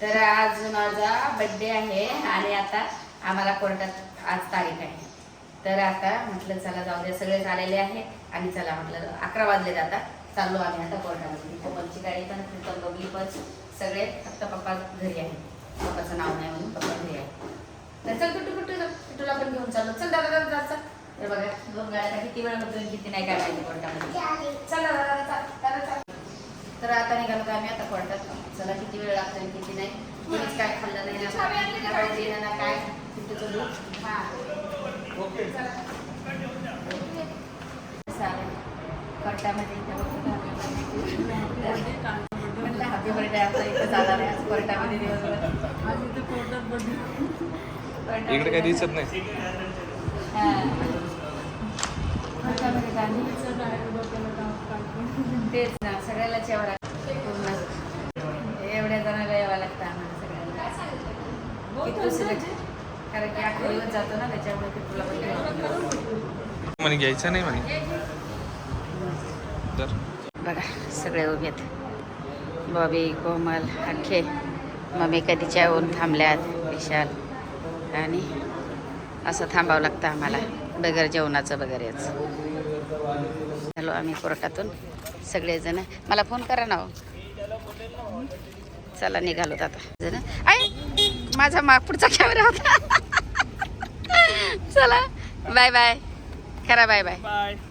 तर आज माझा बड्डे आहे आणि आता आम्हाला कोर्टात आज तारीख आहे. तर आता म्हटलं चला जाऊ द्या सगळेच आलेले आहे आणि चला म्हटलं अकरा वाजले आता. चाललो आम्ही आता कोर्टामध्ये. कोमलची गाडी पण प्रीतम बबली पण सगळे फक्त पप्पा घरी आहे पप्पाचं नाव नाही म्हणून पप्पा घरी आहे तर चल कुठू कुठू तुला पण घेऊन चाललो. चल दादा दादा दादा चल. तर बघा दोन गाड्या किती वेळ होतो किती नाही काय माहिती कोर्टामध्ये. चल दादा दादा दादा तर आता निघालो का आम्ही? आता कोर्टात. चला किती वेळ लागतो किती नाही? कोणीच काय खाल्लं नाही ना काय काय? तिथं हा. चालेल. कोर्टामध्ये इथं बघतो का? आम्ही. म्हटलं हॅपी बर्थडे आपला इथं झाला नाही आज कोर्टामध्ये दिवसभर. कोर्टामध्ये इकडे काही दिसत नाही. हा. कोर्टामध्ये गांधी तेच ना सगळ्याला यावं लागतं. एवढ्या जणांना यावं लागतं आम्हाला सगळ्यांना. किती उशिरा- कारण की दिवस जातो ना त्याच्यामुळे ते तुला पण. म्हणे घ्यायचं नाही म्हणे. तर? बघा सगळे उभे आहेत. बॉबी कोमल अख्खे. मम्मी कधीच्या येऊन थांबल्यात विशाल. आणि असं थांबावं लागतं आम्हाला. बगर जेवणाचं वगैरे याचं. झालो आम्ही कोर्टातून सगळेजण. मला फोन करा ना हो. चला निघालो आता. जण. आई माझा मा पुढचा कॅमेरा होता. चला बाय बाय करा बाय बाय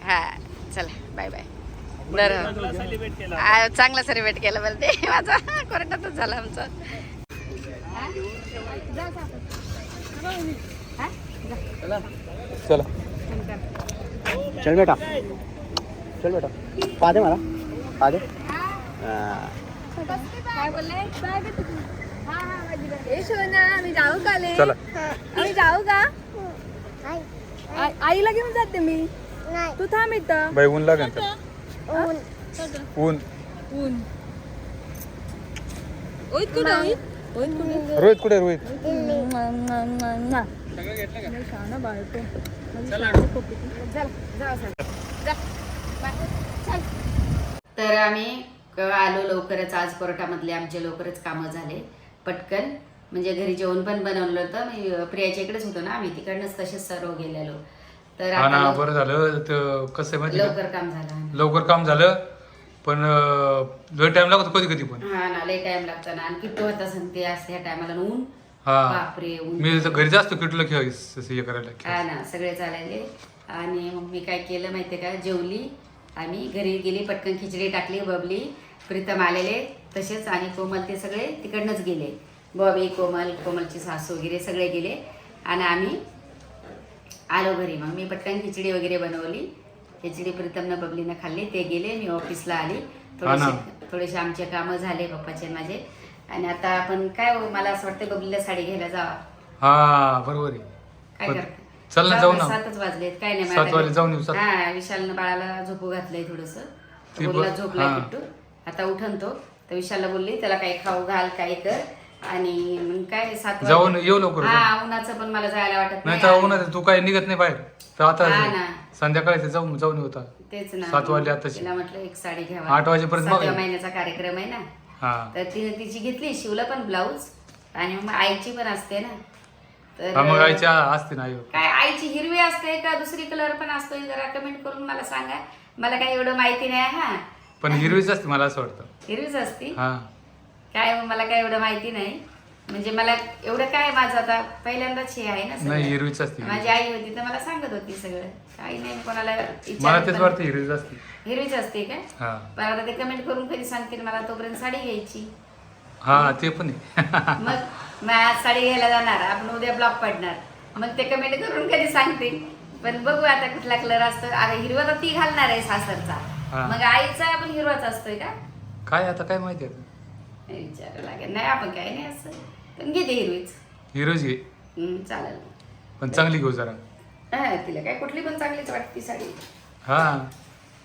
हा चला बाय बाय बरं. चांगला सेलिब्रेट केलं बरं ते. माझा कोर्टातच झाला आमचं. हा? चला. चल बेटा. चल बेटा. पा दे मला पा दे चला. जाऊ का? आईला घेऊन जाते मी. तू थांब इथं. बाई ऊन लागेल ऊन. ऊन. ओईत कुठं रोहित? कुठे? रोहित शाना बाळतो तर आम्ही आलो लवकरच. आज कोर्टामधले आमचे लवकरच कामं झाले. पटकन. म्हणजे घरी जेवण पण बनवलं होतं. मी प्रियाच्या इकडेच होतो ना. आम्ही तिकडनंच तसेच सर्व गेलेलो. तर हा आता ना बरं झालं. तर कसं आहे माहिती लवकर का? काम झालं लवकर काम झालं. पण अं, लय टाइम लागतो कधी कधी पण. हा ना लय टाइम लागतो ना. आणि किती होता सांगते असं ह्या टायमाला ऊन? हा. बापरे ऊन. मी तर घरी जास्त किटलं खेळ हे करायला हा ना सगळे चालायले. आणि मग मी काय केलं माहितीये का? जेवली. आम्ही घरी गेली पटकन खिचडी टाकली बबली प्रीतम आलेले तसेच आणि कोमल ते सगळे तिकडनंच गेले. बॉबी कोमल कोमलची सासू वगैरे सगळे गेले. आणि आम्ही आलो घरी. मग मी पटकन खिचडी वगैरे बनवली. खिचडी प्रीतमनं बबलीनं खाल्ली. ते गेले. मी ऑफिसला आली. थोडेसे थोडेसे आमचे कामं झाले पप्पाचे माझे. आणि आता आपण काय मला असं वाटतं बबलीला साडी घ्यायला जावा. हा बरोबर आहे. काय करता? चल ना जाऊ ना, सातच वाजलेत काय नाही सात वाजले जाऊन येऊ, सात. हा विशालनं बाळाला झोपू घातलंय थोडस. ती बोलला झोपलाय हा. किट्टू आता उठन तो. तर विशालला बोलली त्याला काही खाऊ घाल काही कर. आणि मग काय सात जाऊन. येऊ लवकर हा उन्हाचं पण मला जायला वाटत नाही तर उन्हात तू काही निघत नाही बाहेर. तर हा आता. संध्याकाळी ते जाऊन जाऊन येऊ आता. तेच ना. सात वाजले आताची. तिला म्हटलं एक साडी घ्यावा. आठ वाजेपर्यंत सातव्या बघ. महिन्याचा कार्यक्रम आहे ना. हा. तर तिने तिची घेतली शिवला पण ब्लाऊज. आणि मग आईची पण असते ना. हा मग तर आईच्या असते ना आई. काय आईची हिरवी असते का दुसरी कलर पण असतो जरा कमेंट करून मला सांगा. मला काही एवढं माहिती नाही हा. पण हिरवीच असते मला असं वाटतं. हिरवीच असती? हा. काय मग मला काय एवढं माहिती नाही. म्हणजे मला एवढं काय माझं आता पहिल्यांदाच हे आहे ना सगळं. नाही हिरवीच असते माझी आई होती तर मला सांगत होती सगळं. काही नाही कोणाला मला तेच पण- वाटतं हिरवीच असते. हिरवीच असते का? हा. पण आता ते कमेंट करून कधी सांगतील मला तोपर्यंत साडी घ्यायची. हा ते पण आहे. मग? मग आज साडी घ्यायला जाणार. आपण उद्या ब्लॉक पडणार. मग ते कमेंट करून कधी सांगतील पण बघू आता कुठला कलर असतो. आता हिरवा तर ती घालणार आहे सासरचा. मग आईचा पण हिरवाच असतोय का? काय आता काय माहिती विचारायला लागेल. नाही आपण काही नाही असं. पण घेते हिरवीच. हिरोज घे. हम्म, चालेल. पण चांगली घेऊ जरा. हा तिला काय कुठली पण चांगलीच वाटते साडी. हा.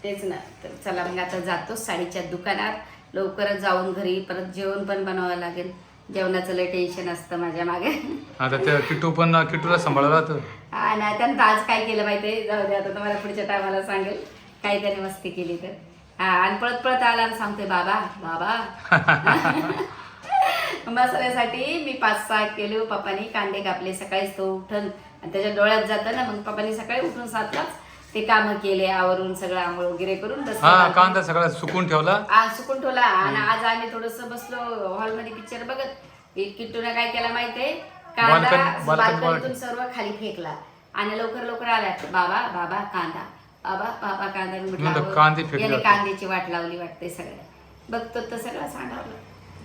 तेच ना. तर चला मग आता जातो साडीच्या दुकानात. लवकरच जाऊन घरी परत जेवण पण बनवावं लागेल. जेवणाचं लय टेन्शन असतं माझ्या मागे. आता त्या किटू पण किटूला सांभाळायला जातं. हा ना त्यानं तर आज काय केलं माहितीये? जाऊ दे आता तुम्हाला पुढच्या टायमाला सांगेल. काय त्याने मस्ती केली तर. हा आणि पळत पळत आला आणि सांगतोय बाबा बाबा. मसाल्यासाठी मी पाच सहा किलो पप्पानी कांदे कापले. सकाळीच तो उठून आणि त्याच्या डोळ्यात जातं ना मग पप्पानी सकाळी उठून सातलाच ते कामं केले आवरून सगळं आंघोळ वगैरे करून बसले हा. कांदा सगळा सुकून ठेवला. आज सुकून ठेवला. आणि आज आम्ही थोडस बसलो हॉलमध्ये पिक्चर बघत. किट्टूने काय केला माहितीये? कांदा बाल्कन- बाल्कन- बाल्कनीतून सर्व खाली फेकला. आणि लवकर लवकर आला बाबा बाबा कांदा. बाबा बाबा कांदा मी म्हटलं, म्हणलं, अहो, कांदे फेकले याने वाटतं. कांद्याची वाट लावली वाटते सगळं बघतो तर सगळं सांडावलं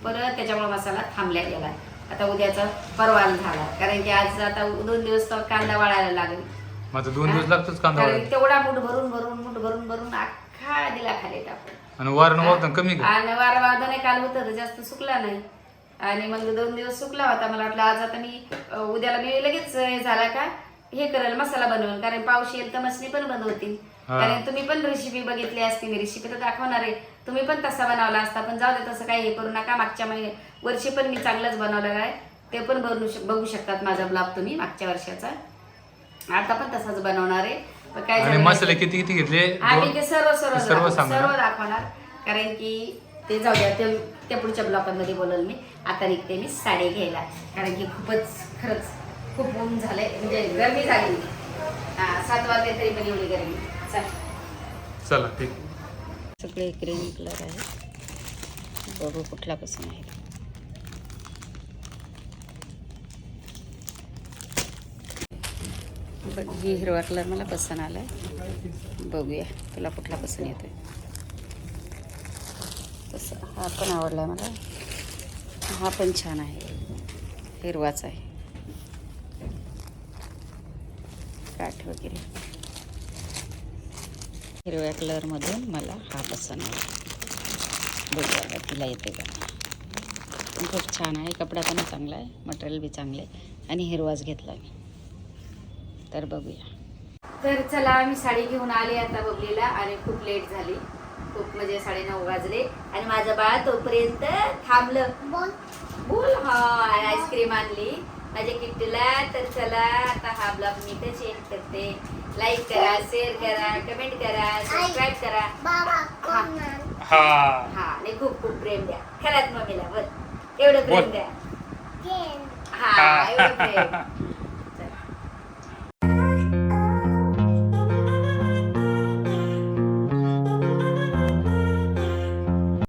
परत त्याच्यामुळे मसाला थांबल्या गेला. आता उद्याचा परवाल झाला. कारण की आज आता दोन दिवस तर कांदा वाळायला लागेल. आता दोन दिवस लागतोच कांदा कारण वाळायला. तेवढा मूठ भरून भरून मूठ भरून भरून अख्खा दिला खाली टाकून आणि वारण वावतं कमी का आणि वारा वादने काल होतं तर जास्त सुकला नाही. आणि मग दोन दिवस सुकला होता मला वाटलं आज आता मी अ, उद्याला मी लगेच हे झाला का हे करेल मसाला बनवेल. कारण पाऊस येईल तर मसनी पण बंद होतील हा. कारण तुम्ही पण रेसिपी बघितली असती मी रेसिपी तर दाखवणार आहे. तुम्ही पण तसा बनवला असता पण जाऊ दे तसं काही हे करू नका. मागच्या महिने वर्षी पण मी चांगलंच बनवलेलं आहे. ते पण शक बघू शकतात माझा ब्लॉग तुम्ही मागच्या वर्षाचा. आता पण तसाच बनवणार आहे. पण काय आणि झालं मसाले किती किती घेतले? आम्ही दोन- ते सर्व सर्व सर्व दाखवू, सांगा सर्व. दाखवणार. कारण की ते जाऊ द्या ते त्या पुढच्या ब्लॉकांमध्ये बोलल मी. आता निघते मी साडी घ्यायला. कारण की खूपच खरंच खूप ऊन झालंय. म्हणजे गरमी झाली. हा सात वाजले तरी पण एवढी गरमी. चल. चला ठीक. सगळे ग्रीन कलर आहे. बघू कुठला पसंत आहे. बघ ही हिरवा कलर मला पसंत आलाय. बघूया तुला कुठला पसंत येतोय? तसं हा पण आवडला मला. हा पण छान आहे. हिरवाच आहे. काठ वगैरे. हिरव्या कलरमधून मला हा पसंत आहे बघूया तिला येते का? पण खूप छान आहे. कपडा पण चांगला आहे. मटेरियल बी चांगलं आहे आणि हिरवाच घेतला मी. तर बघूया. तर चला आम्ही साडी घेऊन आले आता बबलीला आणि खूप लेट झाली. खूप म्हणजे साडेनऊ वाजले आणि माझं बाळ तोपर्यंत थांबलं. बोल. हा आईस्क्रीम आणली. माझ्या किट्टूला तर चला आता हा ब्लॉग मी तर चेंज करते. लाईक करा शेअर करा कमेंट करा सबस्क्राईब करा. हा. हा. हा आणि खूप खूप प्रेम द्या. खरंच मम्मीला बस एवढं प्रेम. द्या. हा एवढं प्रेम.